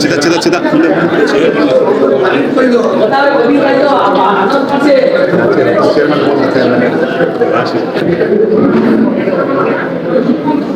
ಚಿದ ಚಿದ ಚಿದ ಬ್ಯಾಂಕಿನ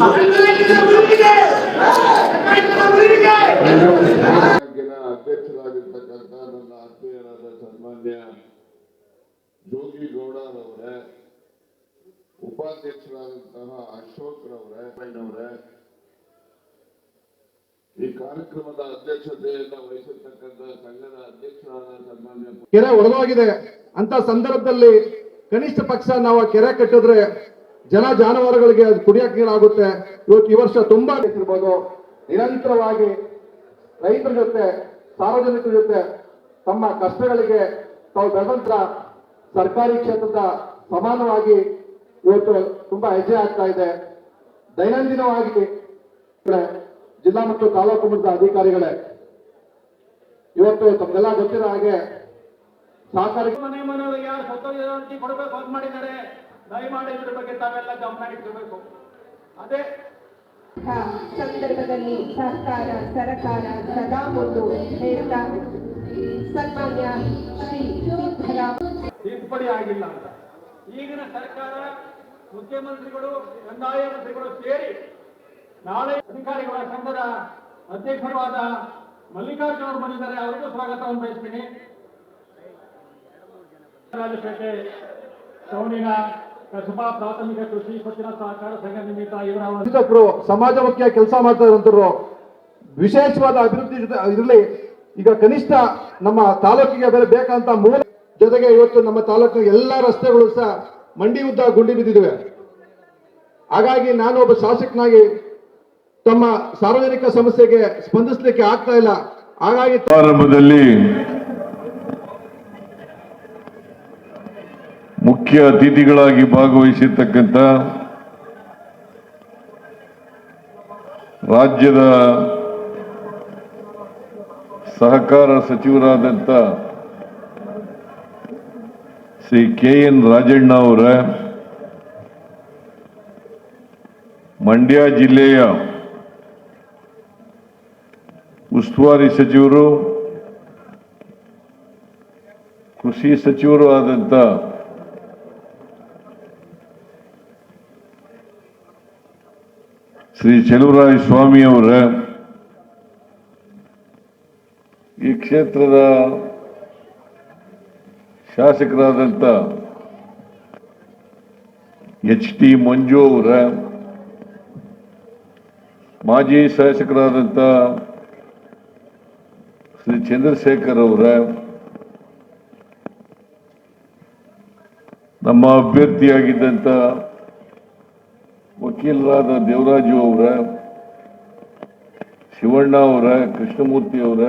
アフェルトレーニングの時です! ಜೋಗಿಗೌಡರವರೇ ಉಪಾಧ್ಯಕ್ಷರಾದಂತಹ ಅಶೋಕ್ ರವರೇ ರವರೇ ಈ ಕಾರ್ಯಕ್ರಮದ ಅಧ್ಯಕ್ಷತೆಯನ್ನು ವಹಿಸಿರ್ತಕ್ಕಂಥ ಸಂಘದ ಅಧ್ಯಕ್ಷರಾದ ಸನ್ಮಾನ್ಯ ಕೆರೆ ಒಡೆದೋಗಿದೆ. ಅಂತ ಸಂದರ್ಭದಲ್ಲಿ ಕನಿಷ್ಠ ಪಕ್ಷ ನಾವು ಕೆರೆ ಕಟ್ಟಿದ್ರೆ ಜನ ಜಾನುವಾರುಗಳಿಗೆ ಕುಡಿಯಕ್ಕೆ ನೀರಾಗುತ್ತೆ. ಇವತ್ತು ಈ ವರ್ಷ ತುಂಬಾ ಇರ್ಬೋದು. ನಿರಂತರವಾಗಿ ರೈತರ ಜೊತೆ, ಸಾರ್ವಜನಿಕರ ಜೊತೆ ತಮ್ಮ ಕಷ್ಟಗಳಿಗೆ ತಾವು ಬೆಳೆದಂತ ಸರ್ಕಾರಿ ಕ್ಷೇತ್ರದ ಸಮಾನವಾಗಿ ಇವತ್ತು ತುಂಬಾ ಹೆಜ್ಜೆ ಆಗ್ತಾ ಇದೆ. ದೈನಂದಿನವಾಗಿ ಜಿಲ್ಲಾ ಮತ್ತು ತಾಲೂಕು ಮಟ್ಟದ ಅಧಿಕಾರಿಗಳೇ ಇವತ್ತು ತಮ್ಗೆಲ್ಲ ಗೊತ್ತಿರೋ ಹಾಗೆ ಸಾಕಾರ ಮನೆ ಮನೆಯವರು ಯಾರು ಸತ್ತೋಗಿರೋರಿಗೆ ಕೊಡಬೇಕು ಅಂತ ಮಾಡಿದ್ದಾರೆ. ದಯಮಾಡಿ ಇದ್ರ ಬಗ್ಗೆ ತಾವೆಲ್ಲ ಗಮನ ಇಟ್ಟಿರಬೇಕು ಅದೇ ಸಂದರ್ಭದಲ್ಲಿ ಸರ್ಕಾರ ಸರಕಾರ ಸದಾ ಒಂದು ಹೇಳ್ತಾ ಸನ್ಮಾನ್ಯ ಶ್ರೀ ತಿದ್ದುಪಡಿ ಆಗಿಲ್ಲ ಅಂತ. ಈಗಿನ ಸರ್ಕಾರ ಮುಖ್ಯಮಂತ್ರಿಗಳು, ಕಂದಾಯ ಮಂತ್ರಿಗಳು ಸೇರಿ ನಾಳೆ ಅಧಿಕಾರಿಗಳ ಸಂಘದ ಅಧ್ಯಕ್ಷರಾದ ಮಲ್ಲಿಕಾರ್ಜುನ್ ಅವರು ಬಂದಿದ್ದಾರೆ. ಅವರಿಗೂ ಸ್ವಾಗತವನ್ನು ಬಯಸ್ತೀನಿ ರಾಜಪೇಟೆ ಟೌನಿನ ಕಸಬಾ ಪ್ರಾಥಮಿಕ ಕೃಷಿ ಪತ್ತಿನ ಸಹಕಾರ ಸಂಘ ನಿಮಿತ್ತ ಇವರ ಸಮಾಜ ಸಮಾಜಮುಖಿಯ ಕೆಲಸ ಮಾಡ್ತಾ ಇರುವಂತರು ವಿಶೇಷವಾದ ಅಭಿವೃದ್ಧಿ ಇರಲಿ. ಈಗ ಕನಿಷ್ಠ ನಮ್ಮ ತಾಲೂಕಿಗೆ ಬೇರೆ ಬೇಕಂತ ಮೂಲ ಜೊತೆಗೆ ಇವತ್ತು ನಮ್ಮ ತಾಲೂಕಿನ ಎಲ್ಲಾ ರಸ್ತೆಗಳು ಸಹ ಮಂಡಿ ಉದ್ದ ಗುಂಡಿ ಬಿದ್ದಿವೆ ಹಾಗಾಗಿ ನಾನು ಒಬ್ಬ ಶಾಸಕನಾಗಿ ತಮ್ಮ ಸಾರ್ವಜನಿಕ ಸಮಸ್ಯೆಗೆ ಸ್ಪಂದಿಸಲಿಕ್ಕೆ ಆಗ್ತಾ ಇಲ್ಲ. ಹಾಗಾಗಿ ಪ್ರಾರಂಭದಲ್ಲಿ ಮುಖ್ಯ ಅತಿಥಿಗಳಾಗಿ ಭಾಗವಹಿಸಿರ್ತಕ್ಕಂಥ ರಾಜ್ಯದ ಸಹಕಾರ ಸಚಿವರಾದಂಥ ಶ್ರೀ ಕೆ ಎನ್ ರಾಜಣ್ಣ ಅವರ, ಮಂಡ್ಯ ಜಿಲ್ಲೆಯ ಉಸ್ತುವಾರಿ ಸಚಿವರು, ಕೃಷಿ ಸಚಿವರು ಆದಂಥ ಶ್ರೀ ಚೆಲುವರಾಯ ಸ್ವಾಮಿ ಅವರ, ಈ ಕ್ಷೇತ್ರದ ಶಾಸಕರಾದಂಥ ಎಚ್ ಟಿ ಮಂಜು ಅವರ, ಮಾಜಿ ಶಾಸಕರಾದಂಥ ಶ್ರೀ ಚಂದ್ರಶೇಖರ್ ಅವರ, ನಮ್ಮ ಅಭ್ಯರ್ಥಿಯಾಗಿದ್ದಂಥ ವಕೀಲರಾದ ದೇವರಾಜು ಅವರ, ಶಿವಣ್ಣ ಅವರ, ಕೃಷ್ಣಮೂರ್ತಿ ಅವರ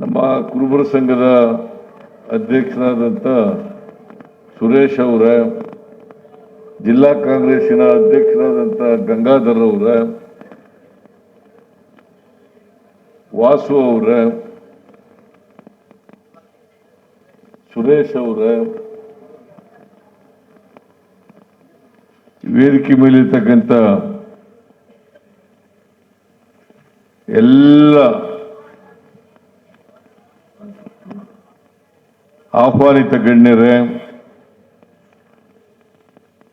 ನಮ್ಮ ಕುರುಬರ ಸಂಘದ ಅಧ್ಯಕ್ಷರಾದಂಥ ಸುರೇಶ್ ಅವರ, ಜಿಲ್ಲಾ ಕಾಂಗ್ರೆಸ್ಸಿನ ಅಧ್ಯಕ್ಷರಾದಂಥ ಗಂಗಾಧರ್ ಅವರ, ವಾಸು ಅವರ, ಸುರೇಶ್ ಅವರ, ವೇದಿಕೆ ಮೇಲಿರ್ತಕ್ಕಂಥ ಎಲ್ಲ ಆಹ್ವಾನಿತ ಗಣ್ಯರೇ,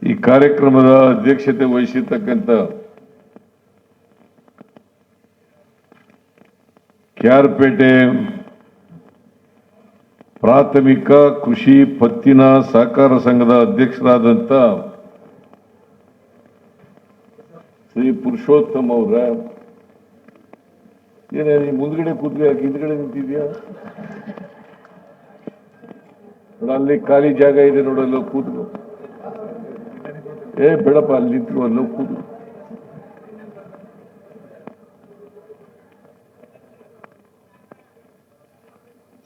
ಈ ಕಾರ್ಯಕ್ರಮದ ಅಧ್ಯಕ್ಷತೆ ವಹಿಸಿರ್ತಕ್ಕಂಥ ಕ್ಯಾರ್ಪೇಟೆ ಪ್ರಾಥಮಿಕ ಕೃಷಿ ಪತ್ತಿನ ಸಹಕಾರ ಸಂಘದ ಅಧ್ಯಕ್ಷರಾದಂಥ ಶ್ರೀ ಪುರುಷೋತ್ತಮ್ ಅವರ. ಏನೇ ಮುಂದ್ಗಡೆ ಕೂತ್ಗೆ ಹಿಂದ್ಗಡೆ ನಿಂತಿದ್ಯಾ? ಅಲ್ಲಿ ಖಾಲಿ ಜಾಗ ಇದೆ ನೋಡಲ್ಲ ಕೂತ್ಕೋ. ಏ, ಬೇಡಪ್ಪ, ಅಲ್ಲಿ ನಿಂತ್ಕೋ ಅಲ್ಲೋ ಕೂತು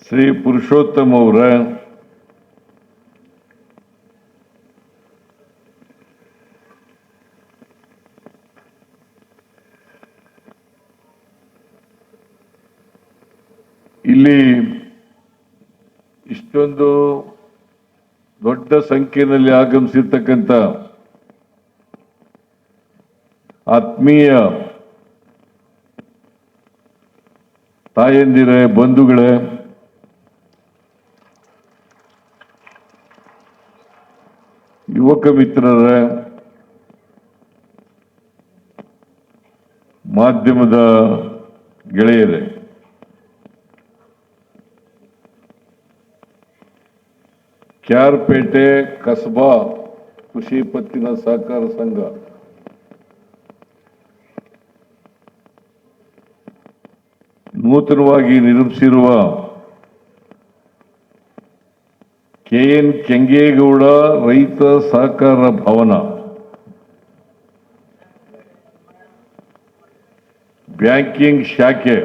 ಶ್ರೀ ಪುರುಷೋತ್ತಮ ಅವರ ಇಲ್ಲಿ ಇಷ್ಟೊಂದು ದೊಡ್ಡ ಸಂಖ್ಯೆಯಲ್ಲಿ ಆಗಮಿಸಿರ್ತಕ್ಕಂಥ ಆತ್ಮೀಯ ತಾಯಂದಿರೇ ಬಂಧುಗಳೇ ಯುವಕ ಮಿತ್ರರೇ ಮಾಧ್ಯಮದ ಗೆಳೆಯರೇ ಕ್ಯಾರ್ಪೇಟೆ ಕಸ್ಬಾ ಕೃಷಿ ಪತ್ತಿನ ಸಹಕಾರ ಸಂಘ? ನೂತನವಾಗಿ ನಿರ್ಮಿಸಿರುವ ಕೆಎನ್ ಕೆಂಗೇಗೌಡ ರೈತ ಸಹಕಾರ ಭವನ. ಬ್ಯಾಂಕಿಂಗ್ ಶಾಖೆ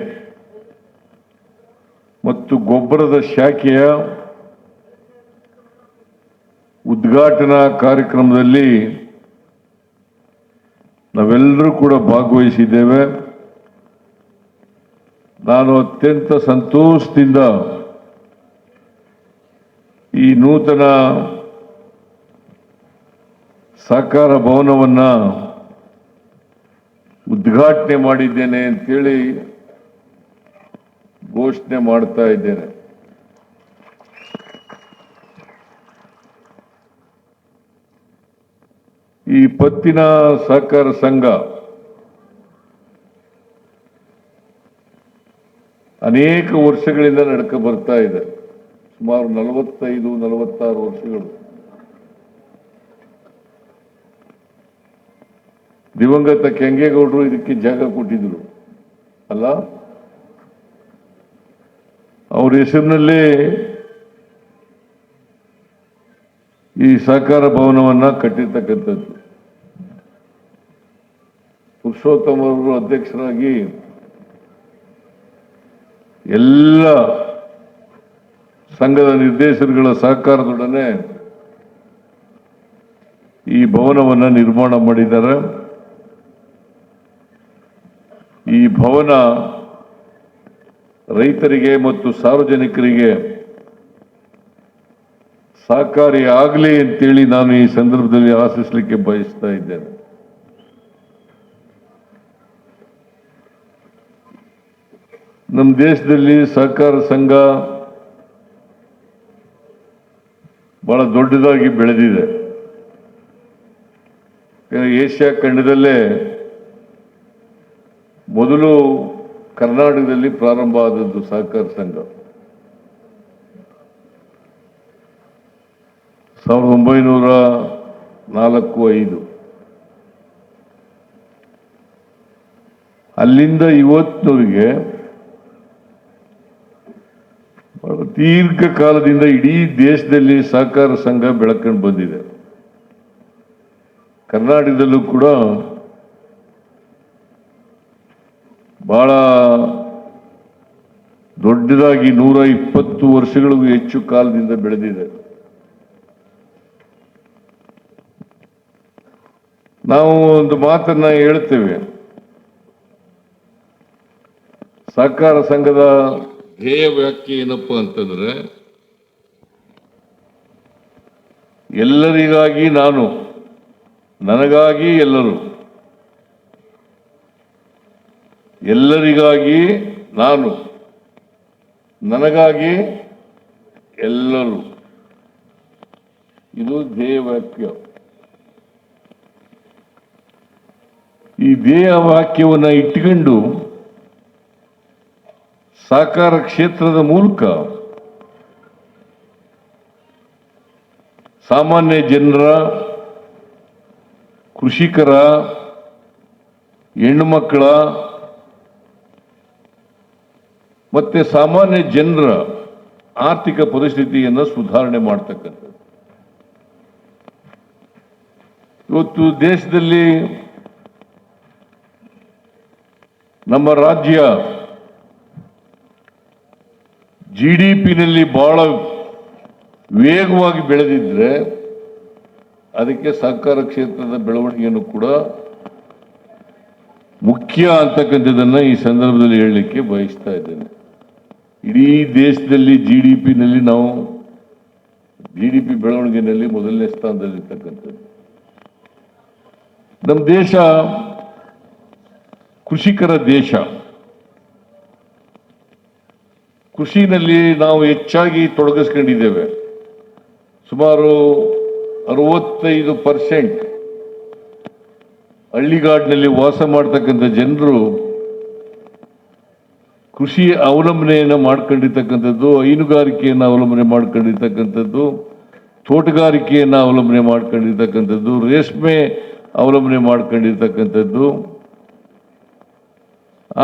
ಮತ್ತು ಗೊಬ್ಬರದ ಶಾಖೆಯ ಉದ್ಘಾಟನಾ ಕಾರ್ಯಕ್ರಮದಲ್ಲಿ ನಾವೆಲ್ಲರೂ ಕೂಡ ಭಾಗವಹಿಸಿದ್ದೇವೆ. ನಾನು ಅತ್ಯಂತ ಸಂತೋಷದಿಂದ ಈ ನೂತನ ಸಹಕಾರ ಭವನವನ್ನು ಉದ್ಘಾಟನೆ ಮಾಡಿದ್ದೇನೆ ಅಂತೇಳಿ ಘೋಷಣೆ ಮಾಡ್ತಾ ಇದ್ದೇನೆ. ಈ ಪತ್ತಿನ ಸಹಕಾರ ಸಂಘ ಅನೇಕ ವರ್ಷಗಳಿಂದ ನಡ್ಕ ಬರ್ತಾ ಇದೆ. ಸುಮಾರು ನಲವತ್ತೈದು, ನಲವತ್ತಾರು ವರ್ಷಗಳು. ದಿವಂಗತ ಕೆಂಗೇಗೌಡರು ಇದಕ್ಕೆ ಜಾಗ ಕೊಟ್ಟಿದ್ರು. ಅಲ್ಲ? ಅವ್ರ ಹೆಸರಿನಲ್ಲೇ ಈ ಸಹಕಾರ ಭವನವನ್ನ ಕಟ್ಟಿರ್ತಕ್ಕಂಥದ್ದು. ಪುರುಷೋತ್ತಮ ಅವರು ಅಧ್ಯಕ್ಷರಾಗಿ ಎಲ್ಲ ಸಂಘದ ನಿರ್ದೇಶಕರುಗಳ ಸಹಕಾರದೊಡನೆ ಈ ಭವನವನ್ನು ನಿರ್ಮಾಣ ಮಾಡಿದ್ದಾರೆ. ಈ ಭವನ ರೈತರಿಗೆ ಮತ್ತು ಸಾರ್ವಜನಿಕರಿಗೆ ಸಹಕಾರಿ ಆಗಲಿ ಅಂತೇಳಿ ನಾನು ಈ ಸಂದರ್ಭದಲ್ಲಿ ಆಶಿಸಲಿಕ್ಕೆ ಬಯಸ್ತಾ ಇದ್ದೇನೆ. ನಮ್ಮ ದೇಶದಲ್ಲಿ ಸಹಕಾರ ಸಂಘ ಬಹಳ ದೊಡ್ಡದಾಗಿ ಬೆಳೆದಿದೆ. ಏಷ್ಯಾ ಖಂಡದಲ್ಲೇ ಮೊದಲು ಕರ್ನಾಟಕದಲ್ಲಿ ಪ್ರಾರಂಭ ಆದದ್ದು ಸಹಕಾರ ಸಂಘ. ಸಾವಿರದ ಒಂಬೈನೂರ ನಾಲ್ಕು ಐದು. ಅಲ್ಲಿಂದ ಇವತ್ತಿನವರೆಗೆ ದೀರ್ಘ ಕಾಲದಿಂದ ಇಡೀ ದೇಶದಲ್ಲಿ ಸಹಕಾರ ಸಂಘ ಬೆಳಕೊಂಡು ಬಂದಿದೆ. ಕರ್ನಾಟಕದಲ್ಲೂ ಕೂಡ ಬಹಳ ದೊಡ್ಡದಾಗಿ ನೂರ ಇಪ್ಪತ್ತು ವರ್ಷಗಳಿಗೂ ಹೆಚ್ಚು ಕಾಲದಿಂದ ಬೆಳೆದಿದೆ. ನಾವು ಒಂದು ಮಾತನ್ನ ಹೇಳ್ತೇವೆ. ಸಹಕಾರ ಸಂಘದ ಧ್ಯೇಯ ವ್ಯಾಖ್ಯೆ ಏನಪ್ಪ ಅಂತಂದ್ರೆ, ಎಲ್ಲರಿಗಾಗಿ ನಾನು, ನನಗಾಗಿ ಎಲ್ಲರೂ, ಎಲ್ಲರಿಗಾಗಿ ನಾನು, ನನಗಾಗಿ ಎಲ್ಲರೂ. ಇದು ಧ್ಯೇಯ ವಾಕ್ಯ ಈ ಧ್ಯೇಯ ವಾಕ್ಯವನ್ನು ಇಟ್ಕೊಂಡು ಸಹಕಾರ ಕ್ಷೇತ್ರದ ಮೂಲಕ ಸಾಮಾನ್ಯ ಜನರ, ಕೃಷಿಕರ, ಹೆಣ್ಣು ಮಕ್ಕಳ ಮತ್ತೆ ಸಾಮಾನ್ಯ ಜನರ ಆರ್ಥಿಕ ಪರಿಸ್ಥಿತಿಯನ್ನು ಸುಧಾರಣೆ ಮಾಡ್ತಕ್ಕಂಥದ್ದು. ಇವತ್ತು ದೇಶದಲ್ಲಿ ನಮ್ಮ ರಾಜ್ಯ ಜಿ ಡಿ ಪಿನಲ್ಲಿ ಬಹಳ ವೇಗವಾಗಿ ಬೆಳೆದಿದ್ರೆ ಅದಕ್ಕೆ ಸಹಕಾರ ಕ್ಷೇತ್ರದ ಬೆಳವಣಿಗೆಯನ್ನು ಕೂಡ ಮುಖ್ಯ ಅಂತಕ್ಕಂಥದ್ದನ್ನು ಈ ಸಂದರ್ಭದಲ್ಲಿ ಹೇಳಲಿಕ್ಕೆ ಬಯಸ್ತಾ ಇದ್ದೇನೆ. ಇಡೀ ದೇಶದಲ್ಲಿ ಜಿ ಡಿ ಪಿನಲ್ಲಿ ನಾವು ಜಿ ಡಿ ಪಿ ಬೆಳವಣಿಗೆನಲ್ಲಿ ಮೊದಲನೇ ಸ್ಥಾನದಲ್ಲಿರ್ತಕ್ಕಂಥದ್ದು. ನಮ್ಮ ದೇಶ ಕೃಷಿಕರ ದೇಶ. ಕೃಷಿನಲ್ಲಿ ನಾವು ಹೆಚ್ಚಾಗಿ ತೊಡಗಿಸ್ಕೊಂಡಿದ್ದೇವೆ. ಸುಮಾರು ಅರವತ್ತೈದು ಪರ್ಸೆಂಟ್ ಹಳ್ಳಿಗಾಡಿನಲ್ಲಿ ವಾಸ ಮಾಡ್ತಕ್ಕಂಥ ಜನರು ಕೃಷಿ ಅವಲಂಬನೆಯನ್ನು ಮಾಡ್ಕೊಂಡಿರ್ತಕ್ಕಂಥದ್ದು, ಹೈನುಗಾರಿಕೆಯನ್ನು ಅವಲಂಬನೆ ಮಾಡ್ಕೊಂಡಿರ್ತಕ್ಕಂಥದ್ದು, ತೋಟಗಾರಿಕೆಯನ್ನು ಅವಲಂಬನೆ ಮಾಡ್ಕೊಂಡಿರ್ತಕ್ಕಂಥದ್ದು, ರೇಷ್ಮೆ ಅವಲಂಬನೆ ಮಾಡ್ಕೊಂಡಿರ್ತಕ್ಕಂಥದ್ದು.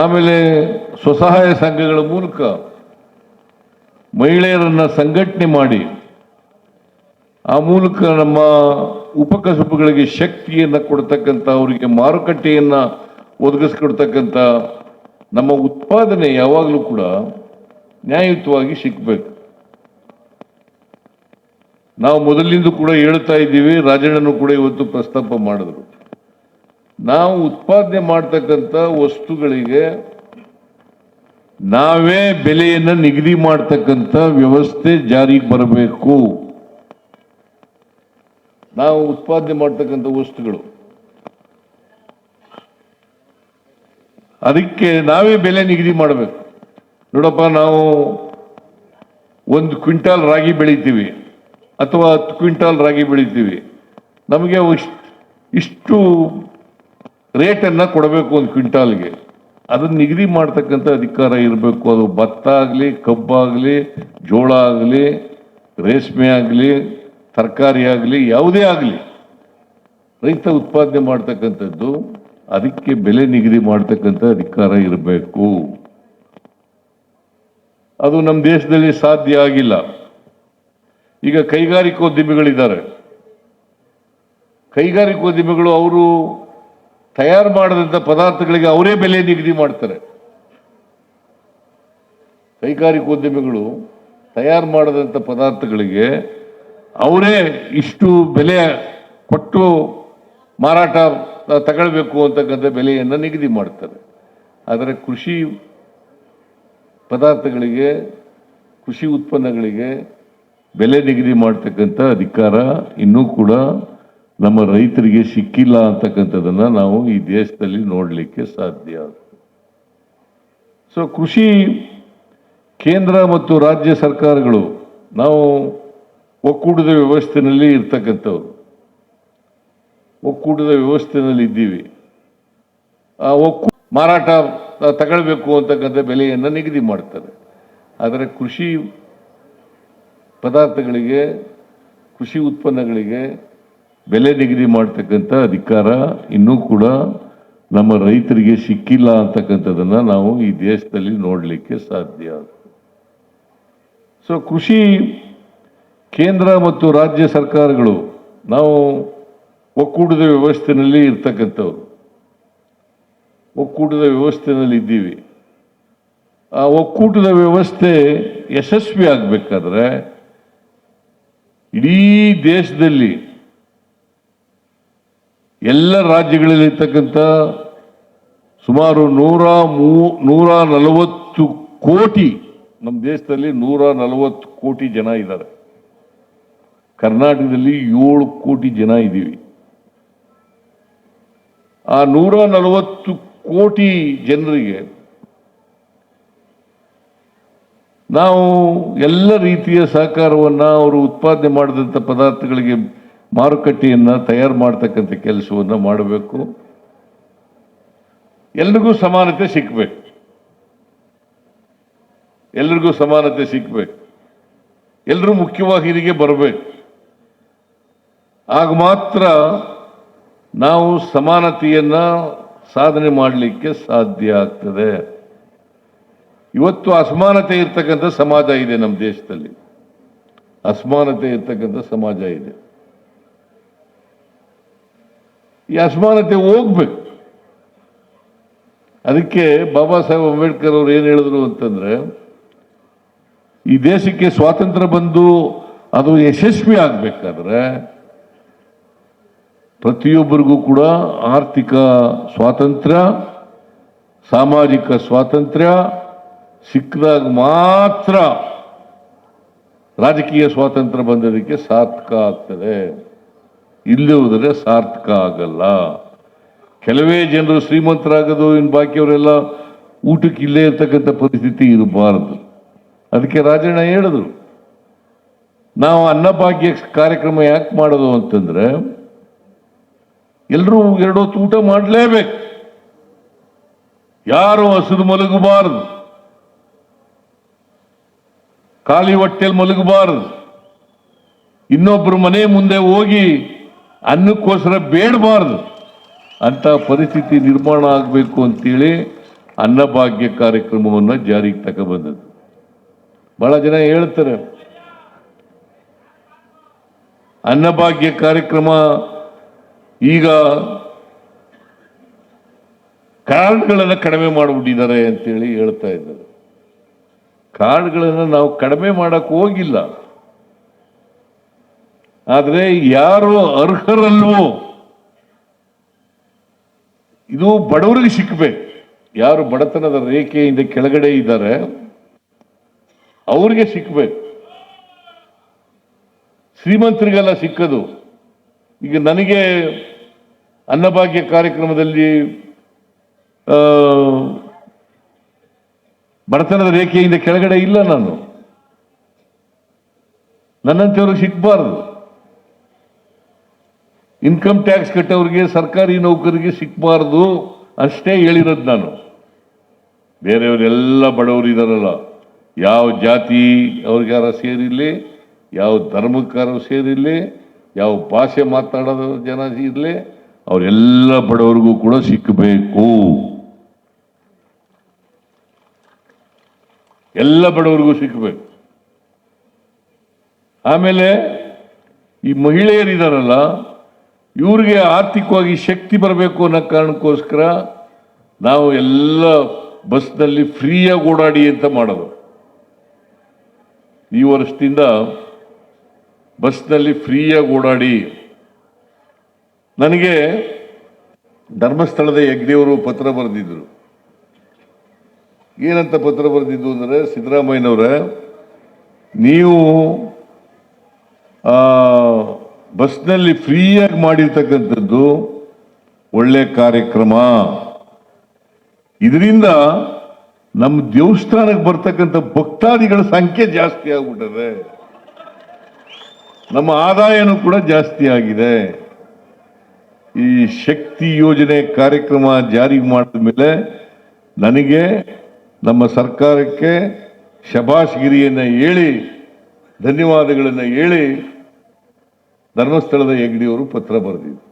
ಆಮೇಲೆ ಸ್ವಸಹಾಯ ಸಂಘಗಳ ಮೂಲಕ ಮಹಿಳೆಯರನ್ನ ಸಂಘಟನೆ ಮಾಡಿ ಆ ಮೂಲಕ ನಮ್ಮ ಉಪಕಸಬುಗಳಿಗೆ ಶಕ್ತಿಯನ್ನು ಕೊಡ್ತಕ್ಕಂಥ ಅವರಿಗೆ ಮಾರುಕಟ್ಟೆಯನ್ನು ಒದಗಿಸ್ಕೊಡ್ತಕ್ಕಂಥ ನಮ್ಮ ಉತ್ಪಾದನೆ ಯಾವಾಗಲೂ ಕೂಡ ನ್ಯಾಯಯುತವಾಗಿ ಸಿಕ್ಕಬೇಕು ನಾವು ಮೊದಲಿಂದ ಕೂಡ ಹೇಳ್ತಾ ಇದ್ದೀವಿ, ರಾಜಣ್ಣನು ಕೂಡ ಇವತ್ತು ಪ್ರಸ್ತಾಪ ಮಾಡಿದ್ರು. ನಾವು ಉತ್ಪಾದನೆ ಮಾಡ್ತಕ್ಕಂಥ ವಸ್ತುಗಳಿಗೆ ನಾವೇ ಬೆಲೆಯನ್ನು ನಿಗದಿ ಮಾಡ್ತಕ್ಕಂಥ ವ್ಯವಸ್ಥೆ ಜಾರಿಗೆ ಬರಬೇಕು. ನಾವು ಉತ್ಪಾದನೆ ಮಾಡ್ತಕ್ಕಂಥ ವಸ್ತುಗಳು. ಅದಕ್ಕೆ ನಾವೇ ಬೆಲೆ ನಿಗದಿ ಮಾಡಬೇಕು. ನೋಡಪ್ಪ, ನಾವು ಒಂದು ಕ್ವಿಂಟಾಲ್ ರಾಗಿ ಬೆಳಿತೀವಿ ಅಥವಾ ಹತ್ತು ಕ್ವಿಂಟಾಲ್ ರಾಗಿ ಬೆಳಿತೀವಿ. ನಮಗೆ ಇಷ್ಟು ರೇಟನ್ನು ಕೊಡಬೇಕು ಒಂದು ಕ್ವಿಂಟಾಲ್ಗೆ. ಅದನ್ನು ನಿಗದಿ ಮಾಡ್ತಕ್ಕಂಥ ಅಧಿಕಾರ ಇರಬೇಕು. ಅದು ಭತ್ತ ಆಗಲಿ ಕಬ್ಬಾಗಲಿ ಜೋಳ ಆಗಲಿ ರೇಷ್ಮೆ ಆಗಲಿ, ತರಕಾರಿ ಆಗಲಿ, ಯಾವುದೇ ಆಗಲಿ ರೈತ ಉತ್ಪಾದನೆ ಮಾಡ್ತಕ್ಕಂಥದ್ದು ಅದಕ್ಕೆ ಬೆಲೆ ನಿಗದಿ ಮಾಡ್ತಕ್ಕಂಥ ಅಧಿಕಾರ ಇರಬೇಕು. ಅದು ನಮ್ಮ ದೇಶದಲ್ಲಿ ಸಾಧ್ಯ ಆಗಿಲ್ಲ. ಈಗ ಕೈಗಾರಿಕೋದ್ಯಮಿಗಳಿದ್ದಾರೆ. ಕೈಗಾರಿಕೋದ್ಯಮಿಗಳು ಅವರು ತಯಾರು ಮಾಡಿದಂಥ ಪದಾರ್ಥಗಳಿಗೆ ಅವರೇ ಬೆಲೆ ನಿಗದಿ ಮಾಡ್ತಾರೆ. ಕೈಗಾರಿಕೋದ್ಯಮಿಗಳು ತಯಾರು ಮಾಡಿದಂಥ ಪದಾರ್ಥಗಳಿಗೆ ಅವರೇ ಇಷ್ಟು ಬೆಲೆ ಕೊಟ್ಟು ಮಾರಾಟ ತಗೊಳ್ಬೇಕು ಅಂತಕ್ಕಂಥ ಬೆಲೆಯನ್ನು ನಿಗದಿ ಮಾಡ್ತಾರೆ. ಆದರೆ ಕೃಷಿ ಪದಾರ್ಥಗಳಿಗೆ, ಕೃಷಿ ಉತ್ಪನ್ನಗಳಿಗೆ ಬೆಲೆ ನಿಗದಿ ಮಾಡ್ತಕ್ಕಂಥ ಅಧಿಕಾರ ಇನ್ನೂ ಕೂಡ ನಮ್ಮ ರೈತರಿಗೆ ಸಿಕ್ಕಿಲ್ಲ ಅಂತಕ್ಕಂಥದ್ದನ್ನು ನಾವು ಈ ದೇಶದಲ್ಲಿ ನೋಡಲಿಕ್ಕೆ ಸಾಧ್ಯ. ಸೊ ಕೃಷಿ ಕೇಂದ್ರ ಮತ್ತು ರಾಜ್ಯ ಸರ್ಕಾರಗಳು ನಾವು ಒಕ್ಕೂಟದ ವ್ಯವಸ್ಥೆಯಲ್ಲಿ ಇರ್ತಕ್ಕಂಥವ್ರು. ಒಕ್ಕೂಟದ ವ್ಯವಸ್ಥೆಯಲ್ಲಿ ಇದ್ದೀವಿ. ಆ ಒಕ್ಕೂ ಮಾರಾಟ ತಗೊಳ್ಬೇಕು ಅಂತಕ್ಕಂಥ ಬೆಲೆಯನ್ನು ನಿಗದಿ ಮಾಡ್ತಾರೆ. ಆದರೆ ಕೃಷಿ ಪದಾರ್ಥಗಳಿಗೆ, ಕೃಷಿ ಉತ್ಪನ್ನಗಳಿಗೆ ಬೆಲೆ ನಿಗದಿ ಮಾಡ್ತಕ್ಕಂಥ ಅಧಿಕಾರ ಇನ್ನೂ ಕೂಡ ನಮ್ಮ ರೈತರಿಗೆ ಸಿಕ್ಕಿಲ್ಲ ಅಂತಕ್ಕಂಥದ್ದನ್ನು ನಾವು ಈ ದೇಶದಲ್ಲಿ ನೋಡಲಿಕ್ಕೆ ಸಾಧ್ಯ. ಸೊ ಕೃಷಿ ಕೇಂದ್ರ ಮತ್ತು ರಾಜ್ಯ ಸರ್ಕಾರಗಳು ನಾವು ಒಕ್ಕೂಟದ ವ್ಯವಸ್ಥೆಯಲ್ಲಿ ಇರ್ತಕ್ಕಂಥವ್ರು. ಒಕ್ಕೂಟದ ವ್ಯವಸ್ಥೆಯಲ್ಲಿ ಇದ್ದೀವಿ. ಆ ಒಕ್ಕೂಟದ ವ್ಯವಸ್ಥೆ ಯಶಸ್ವಿ ಆಗಬೇಕಾದ್ರೆ ಇಡೀ ದೇಶದಲ್ಲಿ ಎಲ್ಲ ರಾಜ್ಯಗಳಲ್ಲಿ ಇರ್ತಕ್ಕಂಥ ಸುಮಾರು ನೂರ ಮೂ, ನೂರ ನಲವತ್ತು ಕೋಟಿ ನಮ್ಮ ದೇಶದಲ್ಲಿ ನೂರ ನಲವತ್ತು ಕೋಟಿ ಜನ ಇದ್ದಾರೆ. ಕರ್ನಾಟಕದಲ್ಲಿ ಏಳು ಕೋಟಿ ಜನ ಇದ್ದೀವಿ. ಆ ನೂರ ನಲವತ್ತು ಕೋಟಿ ಜನರಿಗೆ ನಾವು ಎಲ್ಲ ರೀತಿಯ ಸಹಕಾರವನ್ನು ಅವರು ಉತ್ಪಾದನೆ ಮಾಡಿದಂಥ ಪದಾರ್ಥಗಳಿಗೆ ಮಾರುಕಟ್ಟೆಯನ್ನು ತಯಾರು ಮಾಡ್ತಕ್ಕಂಥ ಕೆಲಸವನ್ನು ಮಾಡಬೇಕು. ಎಲ್ರಿಗೂ ಸಮಾನತೆ ಸಿಕ್ಕಬೇಕು ಎಲ್ರಿಗೂ ಸಮಾನತೆ ಸಿಕ್ಕಬೇಕು ಎಲ್ಲರೂ ಮುಖ್ಯವಾಹಿನಿಗೆ ಬರಬೇಕು. ಆಗ ಮಾತ್ರ ನಾವು ಸಮಾನತೆಯನ್ನು ಸಾಧನೆ ಮಾಡಲಿಕ್ಕೆ ಸಾಧ್ಯ ಆಗ್ತದೆ. ಇವತ್ತು ಅಸಮಾನತೆ ಇರ್ತಕ್ಕಂಥ ಸಮಾಜ ಇದೆ ನಮ್ಮ ದೇಶದಲ್ಲಿ. ಅಸಮಾನತೆ ಇರ್ತಕ್ಕಂಥ ಸಮಾಜ ಇದೆ. ಈ ಅಸಮಾನತೆ ಹೋಗ್ಬೇಕು. ಅದಕ್ಕೆ ಬಾಬಾ ಸಾಹೇಬ್ ಅಂಬೇಡ್ಕರ್ ಅವರು ಏನು ಹೇಳಿದ್ರು ಅಂತಂದ್ರೆ, ಈ ದೇಶಕ್ಕೆ ಸ್ವಾತಂತ್ರ್ಯ ಬಂದು ಅದು ಯಶಸ್ವಿ ಆಗ್ಬೇಕಾದ್ರೆ ಪ್ರತಿಯೊಬ್ಬರಿಗೂ ಕೂಡ ಆರ್ಥಿಕ ಸ್ವಾತಂತ್ರ್ಯ, ಸಾಮಾಜಿಕ ಸ್ವಾತಂತ್ರ್ಯ ಸಿಕ್ಕಿದಾಗ ಮಾತ್ರ ರಾಜಕೀಯ ಸ್ವಾತಂತ್ರ್ಯ ಬಂದದಕ್ಕೆ ಸಾರ್ಥಕ ಆಗ್ತದೆ. ಇಲ್ಲಿ ಹೋದರೆ ಸಾರ್ಥಕ ಆಗಲ್ಲ. ಕೆಲವೇ ಜನರು ಶ್ರೀಮಂತರಾಗೋದು ಇನ್ನು ಬಾಕಿಯವರೆಲ್ಲ ಊಟಕ್ಕೆ ಇಲ್ಲೇ ಇರ್ತಕ್ಕಂಥ ಪರಿಸ್ಥಿತಿ ಇರಬಾರದು. ಅದಕ್ಕೆ ರಾಜಣ್ಣ ಹೇಳಿದ್ರು. ನಾವು ಅನ್ನಭಾಗ್ಯ ಕಾರ್ಯಕ್ರಮ ಯಾಕೆ ಮಾಡೋದು ಅಂತಂದ್ರೆ ಎಲ್ಲರೂ ಎರಡು ಹೊತ್ತು ಊಟ ಮಾಡಲೇಬೇಕು. ಯಾರು ಹಸಿದು ಮಲಗಬಾರದು. ಖಾಲಿ ಹೊಟ್ಟೆಯಲ್ಲಿ ಮಲಗಬಾರದು. ಇನ್ನೊಬ್ಬರು ಮನೆ ಮುಂದೆ ಹೋಗಿ ಅನ್ನಕ್ಕೋಸ್ಕರ ಬೇಡಬಾರ್ದು. ಅಂತ ಪರಿಸ್ಥಿತಿ ನಿರ್ಮಾಣ ಆಗಬೇಕು ಅಂತೇಳಿ ಅನ್ನಭಾಗ್ಯ ಕಾರ್ಯಕ್ರಮವನ್ನು ಜಾರಿಗೆ ತಗೊಬಂದದ್ದು ಬಹಳ ಜನ ಹೇಳ್ತಾರೆ ಅನ್ನಭಾಗ್ಯ ಕಾರ್ಯಕ್ರಮ ಈಗ ಕಾರ್ಡ್ಗಳನ್ನು ಕಡಿಮೆ ಮಾಡಿಬಿಟ್ಟಿದ್ದಾರೆ ಅಂತೇಳಿ ಹೇಳ್ತಾ ಇದ್ದಾರೆ. ಕಾರ್ಡ್ಗಳನ್ನು ನಾವು ಕಡಿಮೆ ಮಾಡೋಕ್ಕೆ ಹೋಗಿಲ್ಲ. ಆದರೆ ಯಾರು ಅರ್ಹರಲ್ವೋ ಇದು ಬಡವರಿಗೆ ಸಿಕ್ಕಬೇಕು ಯಾರು ಬಡತನದ ರೇಖೆಯಿಂದ ಕೆಳಗಡೆ ಇದ್ದಾರೆ, ಅವ್ರಿಗೆ ಸಿಕ್ಕಬೇಕು ಶ್ರೀಮಂತರಿಗೆಲ್ಲ ಸಿಕ್ಕದು. ಈಗ ನನಗೆ ಅನ್ನಭಾಗ್ಯ ಕಾರ್ಯಕ್ರಮದಲ್ಲಿ ಬಡತನದ ರೇಖೆಯಿಂದ ಕೆಳಗಡೆ ಇಲ್ಲ ನಾನು. ನನ್ನಂತೆಯವ್ರಿಗೆ ಸಿಕ್ಕಬಾರದು ಇನ್ಕಮ್ ಟ್ಯಾಕ್ಸ್ ಕಟ್ಟೋರಿಗೆ, ಸರ್ಕಾರಿ ನೌಕರಿಗೆ ಸಿಕ್ಕಬಾರ್ದು ಅಷ್ಟೇ ಹೇಳಿರೋದು ನಾನು. ಬೇರೆಯವರೆಲ್ಲ ಬಡವರು ಇದಾರಲ್ಲ, ಯಾವ ಜಾತಿ ಅವ್ರಿಗಾರ ಸೇರಿರಲಿ, ಯಾವ ಧರ್ಮಕ್ಕಾರ ಸೇರಿರಲಿ, ಯಾವ ಭಾಷೆ ಮಾತಾಡೋದು ಜನ ಇರಲಿ, ಅವರೆಲ್ಲ ಬಡವರಿಗೂ ಕೂಡ ಸಿಕ್ಕಬೇಕು ಎಲ್ಲ ಬಡವರಿಗೂ ಸಿಕ್ಕಬೇಕು ಆಮೇಲೆ ಈ ಮಹಿಳೆಯರಿದಾರಲ್ಲ ಇವ್ರಿಗೆ ಆರ್ಥಿಕವಾಗಿ ಶಕ್ತಿ ಬರಬೇಕು ಅನ್ನೋ ಕಾರಣಕ್ಕೋಸ್ಕರ ನಾವು ಎಲ್ಲ ಬಸ್ನಲ್ಲಿ ಫ್ರೀಯಾಗಿ ಓಡಾಡಿ ಅಂತ ಮಾಡೋದು. ಈ ವರ್ಷದಿಂದ ಬಸ್ನಲ್ಲಿ ಫ್ರೀಯಾಗಿ ಓಡಾಡಿ. ನನಗೆ ಧರ್ಮಸ್ಥಳದ ಯಜ್ಞೆಯವರು ಪತ್ರ ಬರೆದಿದ್ದರು ಏನಂತ ಪತ್ರ ಬರೆದಿದ್ದು ಅಂದರೆ, ಸಿದ್ದರಾಮಯ್ಯನವರೇ, ನೀವು ಬಸ್ನಲ್ಲಿ ಫ್ರೀಯಾಗಿ ಮಾಡಿರ್ತಕ್ಕಂಥದ್ದು ಒಳ್ಳೆ ಕಾರ್ಯಕ್ರಮ. ಇದರಿಂದ ನಮ್ಮ ದೇವಸ್ಥಾನಕ್ಕೆ ಬರ್ತಕ್ಕಂಥ ಭಕ್ತಾದಿಗಳ ಸಂಖ್ಯೆ ಜಾಸ್ತಿ ಆಗ್ಬಿಟ್ಟದೆ. ನಮ್ಮ ಆದಾಯನೂ ಕೂಡ ಜಾಸ್ತಿ ಆಗಿದೆ. ಈ ಶಕ್ತಿ ಯೋಜನೆ ಕಾರ್ಯಕ್ರಮ ಜಾರಿ ಮಾಡಿದ ಮೇಲೆ ನನಗೆ ನಮ್ಮ ಸರ್ಕಾರಕ್ಕೆ ಶಭಾಷ್ಗಿರಿಯನ್ನು ಹೇಳಿ, ಧನ್ಯವಾದಗಳನ್ನು ಹೇಳಿ ಧರ್ಮಸ್ಥಳದ ಹೆಗ್ಡಿಯವರು ಪತ್ರ ಬರೆದಿದ್ರು.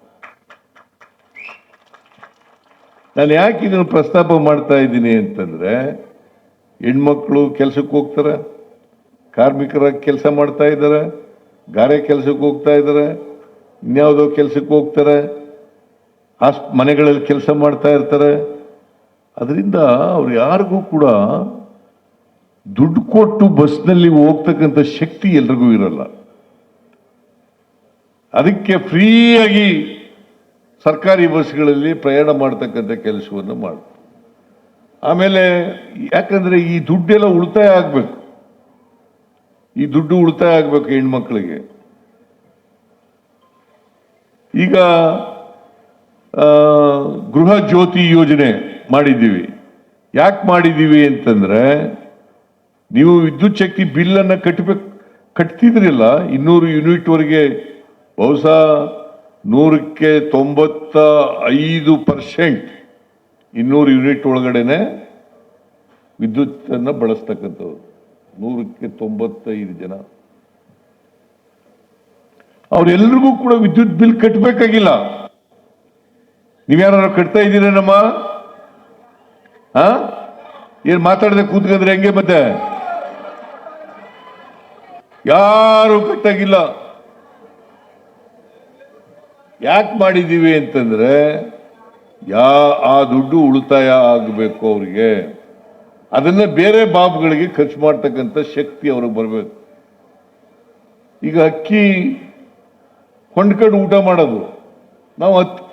ನಾನು ಯಾಕೆ ಇದನ್ನು ಪ್ರಸ್ತಾಪ ಮಾಡ್ತಾ ಇದ್ದೀನಿ ಅಂತಂದ್ರೆ, ಹೆಣ್ಮಕ್ಳು ಕೆಲಸಕ್ಕೆ ಹೋಗ್ತಾರೆ, ಕಾರ್ಮಿಕರ ಕೆಲಸ ಮಾಡ್ತಾ ಇದ್ದಾರೆ, ಗಾರೆ ಕೆಲಸಕ್ಕೆ ಹೋಗ್ತಾ ಇದ್ದಾರೆ, ಇನ್ಯಾವುದೋ ಕೆಲಸಕ್ಕೆ ಹೋಗ್ತಾರೆ ಆಸ್ ಮನೆಗಳಲ್ಲಿ ಕೆಲಸ ಮಾಡ್ತಾ ಇರ್ತಾರೆ. ಅದರಿಂದ ಅವ್ರು ಯಾರಿಗೂ ಕೂಡ ದುಡ್ಡು ಕೊಟ್ಟು ಬಸ್ನಲ್ಲಿ ಹೋಗ್ತಕ್ಕಂಥ ಶಕ್ತಿ ಎಲ್ರಿಗೂ ಇರಲ್ಲ. ಅದಕ್ಕೆ ಫ್ರೀಯಾಗಿ ಸರ್ಕಾರಿ ಬಸ್ಗಳಲ್ಲಿ ಪ್ರಯಾಣ ಮಾಡ್ತಕ್ಕಂಥ ಕೆಲಸವನ್ನು ಮಾಡು. ಆಮೇಲೆ ಯಾಕಂದರೆ ಈ ದುಡ್ಡೆಲ್ಲ ಉಳಿತಾಯ ಆಗಬೇಕು. ಈ ದುಡ್ಡು ಉಳಿತಾಯ ಆಗಬೇಕು ಹೆಣ್ಮಕ್ಳಿಗೆ. ಈಗ ಗೃಹ ಜ್ಯೋತಿ ಯೋಜನೆ ಮಾಡಿದ್ದೀವಿ. ಯಾಕೆ ಮಾಡಿದ್ದೀವಿ ಅಂತಂದರೆ, ನೀವು ವಿದ್ಯುತ್ ಶಕ್ತಿ ಬಿಲ್ಲನ್ನು ಕಟ್ಟಬೇಕು ಕಟ್ತಿದ್ರಿಲ್ಲ, ಇನ್ನೂರು ಯೂನಿಟ್ವರೆಗೆ ಬಹುಶಃ ನೂರಕ್ಕೆ ತೊಂಬತ್ತ ಐದು ಪರ್ಸೆಂಟ್ ಇನ್ನೂರು ಯೂನಿಟ್ ಒಳಗಡೆನೆ ವಿದ್ಯುತ್ತನ್ನು ಬಳಸ್ತಕ್ಕಂಥವ್ರು ನೂರಕ್ಕೆ ತೊಂಬತ್ತೈದು ಜನ. ಅವರೆಲ್ಲರಿಗೂ ಕೂಡ ವಿದ್ಯುತ್ ಬಿಲ್ ಕಟ್ಟಬೇಕಾಗಿಲ್ಲ ನೀವ್ಯಾರು ಕಟ್ತಾ ಇದ್ದೀರೇನಮ್ಮ ಹಾ ಏನ್ ಮಾತಾಡದೆ ಕೂತ್ಕೊಂಡ್ರೆ ಹೆಂಗೆ ಮತ್ತೆ? ಯಾರು ಕಟ್ಟಾಗಿಲ್ಲ. ಯಾಕೆ ಮಾಡಿದ್ದೀವಿ ಅಂತಂದ್ರೆ, ಯಾ, ಆ ದುಡ್ಡು ಉಳಿತಾಯ ಆಗಬೇಕು ಅವರಿಗೆ. ಅದನ್ನ ಬೇರೆ ಬಾಬುಗಳಿಗೆ ಖರ್ಚು ಮಾಡ್ತಕ್ಕಂಥ ಶಕ್ತಿ ಅವ್ರಿಗೆ ಬರಬೇಕು. ಈಗ ಅಕ್ಕಿ ಕೊಂಡ್ಕೊಂಡು ಊಟ ಮಾಡೋದು. ನಾವು ಹತ್ತು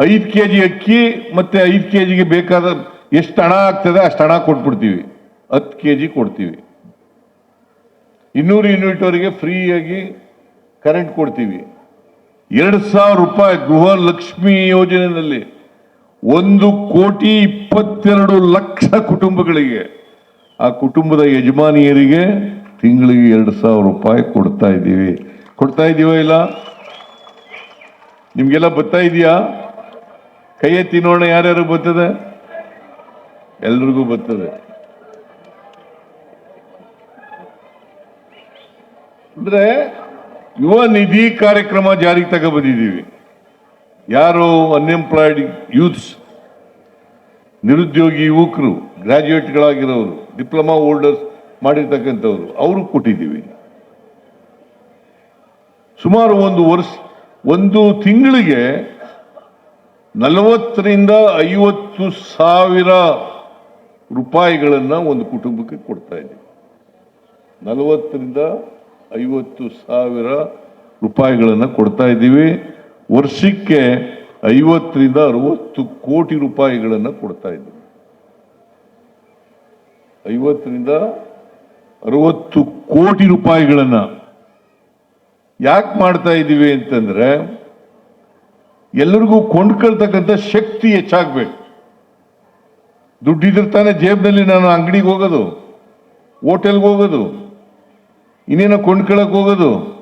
ಐದು ಕೆ ಜಿ ಅಕ್ಕಿ ಮತ್ತೆ ಐದು ಕೆ ಜಿಗೆ ಬೇಕಾದ ಎಷ್ಟು ಹಣ ಆಗ್ತದೆ ಅಷ್ಟು ಹಣ ಕೊಟ್ಬಿಡ್ತೀವಿ. ಹತ್ತು ಕೆ ಜಿ ಕೊಡ್ತೀವಿ. ಇನ್ನೂರು ಯೂನಿಟ್ವರೆಗೆ ಫ್ರೀಯಾಗಿ ಕರೆಂಟ್ ಕೊಡ್ತೀವಿ. ಎರಡು ಸಾವಿರ ರೂಪಾಯಿ ಗೃಹ ಲಕ್ಷ್ಮಿ ಯೋಜನೆಯಲ್ಲಿ ಒಂದು ಕೋಟಿ ಇಪ್ಪತ್ತೆರಡು ಲಕ್ಷ ಕುಟುಂಬಗಳಿಗೆ, ಆ ಕುಟುಂಬದ ಯಜಮಾನಿಯರಿಗೆ ತಿಂಗಳಿಗೆ ಎರಡು ಸಾವಿರ ರೂಪಾಯಿ ಕೊಡ್ತಾ ಇದ್ದೀವಿ. ಕೊಡ್ತಾ ಇದೀವ ಇಲ್ಲ? ನಿಮಗೆಲ್ಲ ಬರ್ತಾ ಇದೆಯಾ? ಕೈ ಎತ್ತಿ ನೋಡೋಣ ಯಾರ್ಯಾರು ಬರ್ತದೆ? ಎಲ್ರಿಗೂ ಬರ್ತದೆ. ಅಂದ್ರೆ ಯುವ ನಿಧಿ ಕಾರ್ಯಕ್ರಮ ಜಾರಿಗೆ ತಗೊಬಂದಿದ್ದೀವಿ ಯಾರು ಅನ್ಎಂಪ್ಲಾಯ್ಡ್ ಯೂತ್ಸ್ ನಿರುದ್ಯೋಗಿ ಯುವಕರು ಗ್ರಾಜ್ಯುಯೇಟ್ಗಳಾಗಿರೋರು ಡಿಪ್ಲೊಮಾ ಹೋಲ್ಡರ್ಸ್ ಮಾಡಿರ್ತಕ್ಕಂಥವ್ರು, ಅವರು ಕೊಟ್ಟಿದ್ದೀವಿ. ಸುಮಾರು ಒಂದು ವರ್ಷ, ಒಂದು ತಿಂಗಳಿಗೆ ನಲವತ್ತರಿಂದ ಐವತ್ತು ಸಾವಿರ ರೂಪಾಯಿಗಳನ್ನು ಒಂದು ಕುಟುಂಬಕ್ಕೆ ಕೊಡ್ತಾ ಇದ್ದೀವಿ. ನಲವತ್ತರಿಂದ ಐವತ್ತು ಸಾವಿರ ರೂಪಾಯಿಗಳನ್ನು ಕೊಡ್ತಾ ಇದ್ದೀವಿ. ವರ್ಷಕ್ಕೆ ಐವತ್ತರಿಂದ ಅರವತ್ತು ಕೋಟಿ ರೂಪಾಯಿಗಳನ್ನು ಕೊಡ್ತಾ ಇದ್ದೀವಿ. ಐವತ್ತರಿಂದ ಅರವತ್ತು ಕೋಟಿ ರೂಪಾಯಿಗಳನ್ನು ಯಾಕೆ ಮಾಡ್ತಾ ಇದ್ದೀವಿ ಅಂತಂದರೆ ಎಲ್ಲರಿಗೂ ಕೊಂಡ್ಕೊಳ್ತಕ್ಕಂಥ ಶಕ್ತಿ ಹೆಚ್ಚಾಗಬೇಕು. ದುಡ್ಡಿದ್ರೆ ತಾನೇ ಜೇಬ್ನಲ್ಲಿ ನಾನು ಅಂಗಡಿಗೆ ಹೋಗೋದು, ಹೋಟೆಲ್ಗೆ ಹೋಗೋದು ಇನ್ನೇನೋ ಕೊಂಡ್ಕೊಳಕ್ ಹೋಗೋದು?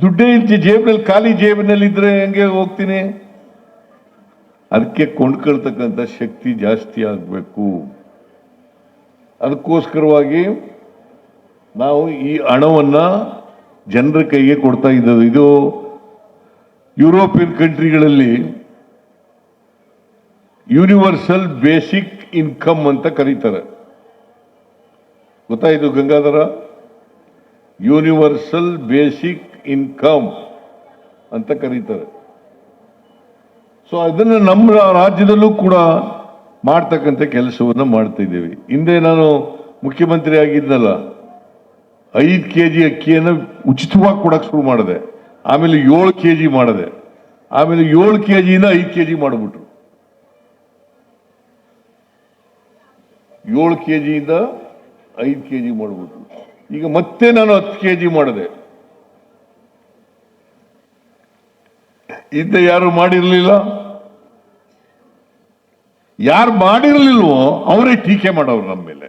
ದುಡ್ಡೇ ಇಲ್ತಿ, ಜೇಬಿನಲ್ಲಿ, ಖಾಲಿ ಜೇಬಿನಲ್ಲಿ ಇದ್ರೆ ಹೆಂಗೆ ಹೋಗ್ತೀನಿ? ಅದಕ್ಕೆ ಕೊಂಡ್ಕೊಳ್ತಕ್ಕಂಥ ಶಕ್ತಿ ಜಾಸ್ತಿ ಆಗಬೇಕು. ಅದಕ್ಕೋಸ್ಕರವಾಗಿ ನಾವು ಈ ಹಣವನ್ನ ಜನರ ಕೈಗೆ ಕೊಡ್ತಾ ಇದ್ದದ್ದು. ಇದು ಯುರೋಪಿಯನ್ ಕಂಟ್ರಿಗಳಲ್ಲಿ ಯೂನಿವರ್ಸಲ್ ಬೇಸಿಕ್ ಇನ್ಕಮ್ ಅಂತ ಕರೀತಾರೆ. ಗೊತ್ತಾಯ್ತು ಗಂಗಾಧರ? ಯೂನಿವರ್ಸಲ್ ಬೇಸಿಕ್ ಇನ್ಕಮ್ ಅಂತ ಕರೀತಾರೆ. ಸೊ ಅದನ್ನು ನಮ್ಮ ರಾಜ್ಯದಲ್ಲೂ ಕೂಡ ಮಾಡ್ತಕ್ಕಂಥ ಕೆಲಸವನ್ನು ಮಾಡ್ತಾ ಇದ್ದೀವಿ. ಹಿಂದೆ ನಾನು ಮುಖ್ಯಮಂತ್ರಿ ಆಗಿದ್ನಲ್ಲ, ಐದು ಕೆ ಜಿ ಅಕ್ಕಿಯನ್ನು ಉಚಿತವಾಗಿ ಕೊಡೋಕೆ ಶುರು ಮಾಡಿದೆ. ಆಮೇಲೆ ಏಳು ಕೆ ಜಿ ಮಾಡಿದೆ. ಆಮೇಲೆ ಏಳು ಕೆ ಜಿಯಿಂದ ಐದು ಕೆ ಜಿ ಮಾಡಿಬಿಟ್ರು. ಏಳು ಕೆ ಜಿಯಿಂದ ಐದು ಕೆ ಜಿ ಮಾಡಿಬಿಟ್ರು. ಈಗ ಮತ್ತೆ ನಾನು ಹತ್ತು ಕೆ ಜಿ ಮಾಡಿದೆ. ಇದ್ದ ಯಾರು ಮಾಡಿರಲಿಲ್ಲ? ಯಾರು ಮಾಡಿರಲಿಲ್ವೋ ಅವರೇ ಟೀಕೆ ಮಾಡೋರು ನಮ್ಮ ಮೇಲೆ.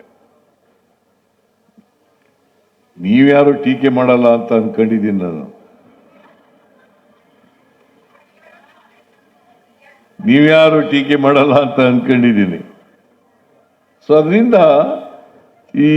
ನೀವ್ಯಾರು ಟೀಕೆ ಮಾಡಲ್ಲ ಅಂತ ಅನ್ಕೊಂಡಿದ್ದೀನಿ ನಾನು. ನೀವ್ಯಾರು ಟೀಕೆ ಮಾಡಲ್ಲ ಅಂತ ಅನ್ಕೊಂಡಿದ್ದೀನಿ. ಸೊ ಅದರಿಂದ ಈ